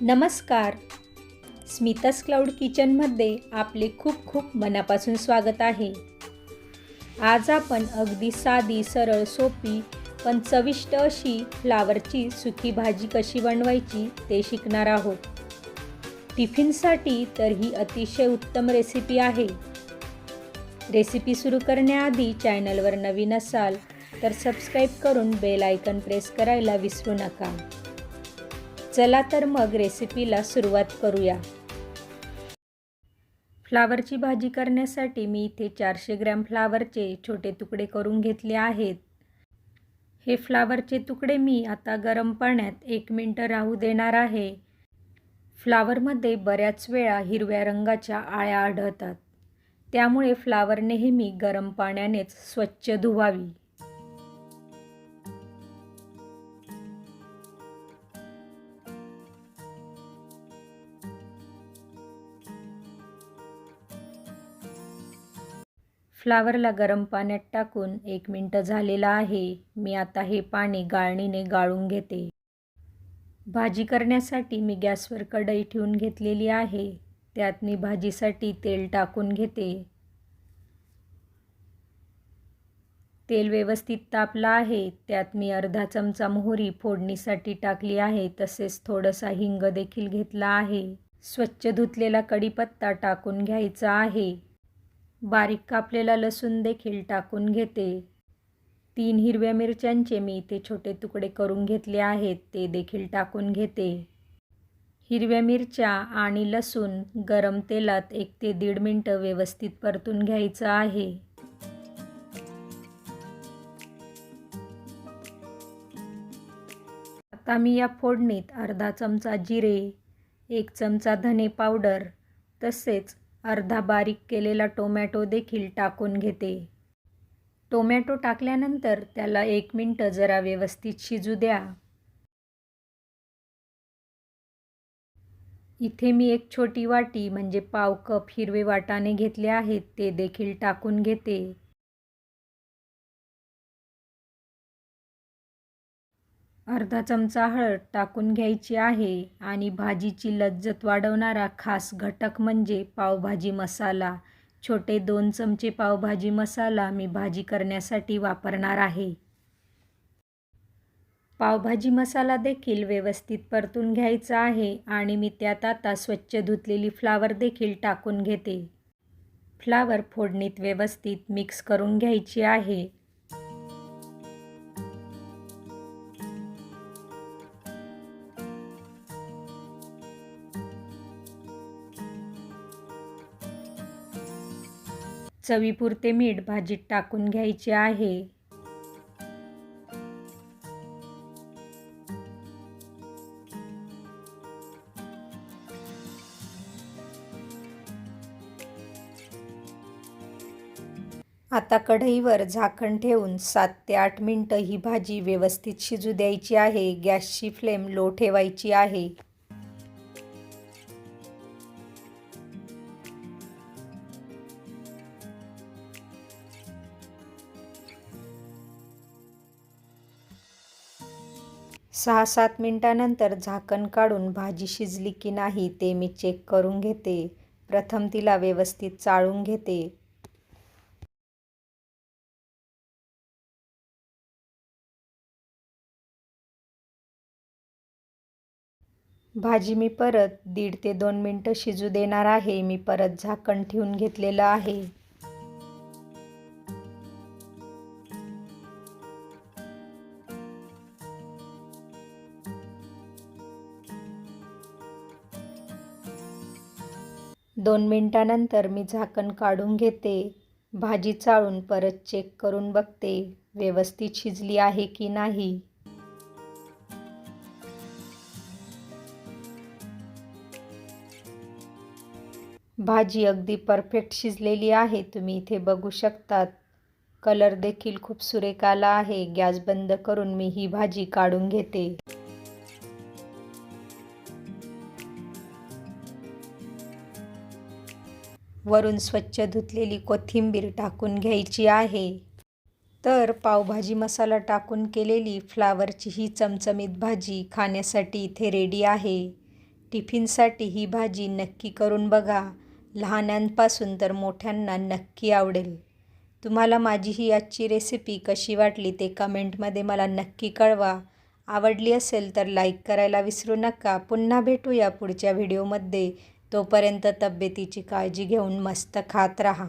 नमस्कार. स्मितस क्लाउड किचनमध्ये आपले खूप खूप मनापासून स्वागत आहे. आज आपण अगदी साधी सरळ सोपी पण चविष्ट अशी फ्लावरची सुकी भाजी कशी बनवायची ते शिकणार आहोत. टिफिनसाठी तर ही अतिशय उत्तम रेसिपी आहे. रेसिपी सुरू करण्याआधी चॅनलवर नवीन असाल तर सबस्क्राईब करून बेल आयकन प्रेस करायला विसरू नका. चला तर मग रेसिपीला सुरुवात करूया. फ्लावरची भाजी करण्यासाठी मी इथे चारशे ग्रॅम फ्लावरचे छोटे तुकडे करून घेतले आहेत. हे फ्लावरचे तुकडे मी आता गरम पाण्यात एक मिनटं राहू देणार आहे. फ्लावरमध्ये बऱ्याच वेळा हिरव्या रंगाच्या आळ्या आढळतात. त्यामुळे फ्लावर नेहमी गरम पाण्यानेच स्वच्छ धुवावी. फ्लावरला गरम पाण्यात टाकून एक मिनटं झालेलं आहे. मी आता हे पाणी गाळणीने गाळून घेते. भाजी करण्यासाठी मी गॅसवर कढई ठेवून घेतलेली आहे. त्यात मी भाजीसाठी तेल टाकून घेते. तेल व्यवस्थित तापलं आहे. त्यात मी अर्धा चमचा मोहरी फोडणीसाठी टाकली आहे. तसेच थोडासा हिंग देखील घेतला आहे. स्वच्छ धुतलेला कढीपत्ता टाकून घ्यायचा आहे. बारीक कापलेला लसूण देखील टाकून घेते. तीन हिरव्या मिरच्यांचे मी इथे छोटे तुकडे करून घेतले आहेत ते देखील टाकून घेते. हिरव्या मिरच्या आणि लसूण गरम तेलात एक ते दीड मिनटं व्यवस्थित परतून घ्यायचं आहे. आता मी या फोडणीत अर्धा चमचा जिरे एक चमचा धने पावडर तसेच अर्धा बारीक केलेला टोमॅटो देखील टाकून घेते. टोमॅटो टाकल्यानंतर त्याला एक मिनटं जरा व्यवस्थित शिजू द्या. इथे मी एक छोटी वाटी म्हणजे पाव कप हिरवे वाटाणे घेतले आहेत ते देखील टाकून घेते. अर्धा चमचा हळद टाकून घ्यायची आहे आणि भाजीची लज्जत वाढवणारा खास घटक म्हणजे पावभाजी मसाला. छोटे दोन चमचे पावभाजी मसाला मी भाजी करण्यासाठी वापरणार आहे. पावभाजी मसाला देखील व्यवस्थित परतून घ्यायचा आहे आणि मी त्यात आता स्वच्छ धुतलेली फ्लावर देखील टाकून घेते. फ्लावर फोडणीत व्यवस्थित मिक्स करून घ्यायची आहे. चवीपुरते मीठ भाजीत टाकून घ्यायचे आहे. आता कढईवर झाकण ठेवून सात ते आठ मिनटं ही भाजी व्यवस्थित शिजू द्यायची आहे. गॅसची फ्लेम लो ठेवायची आहे. सहा सात मिनटानंतर झाकण काढून भाजी शिजली की नाही ते मी चेक करून घेते. प्रथम तिला व्यवस्थित चाळून घेते. भाजी मी परत दीड ते दोन मिनटं शिजू देणार आहे. मी परत झाकण ठेवून घेतलेलं आहे. दोन मिनटानंतर मी झाकण काढून घेते. भाजी चाळून परत चेक करून बघते व्यवस्थित शिजली आहे की नाही. भाजी अगदी परफेक्ट शिजलेली आहे तुम्ही इथे बघू शकतात. कलर देखील खूप सुरेख आला आहे. गॅस बंद करून मी ही भाजी काढून घेते. वरून स्वच्छ धुतलेली कोथिंबीर टाकून घ्यायची आहे. तर पावभाजी मसाला टाकून केलेली फ्लावरची ही चमचमीत भाजी खाण्यासाठी इथे रेडी आहे. टिफिनसाठी ही भाजी नक्की करून बघा. लहानांपासून तर मोठ्यांना नक्की आवडेल. तुम्हाला माझी ही आजची रेसिपी कशी वाटली ते कमेंटमध्ये मला नक्की कळवा. आवडली असेल तर लाईक करायला विसरू नका. पुन्हा भेटूया पुढच्या व्हिडिओमध्ये तोपर्यंत तब्येतीची काळजी घेऊन मस्त खात राहा.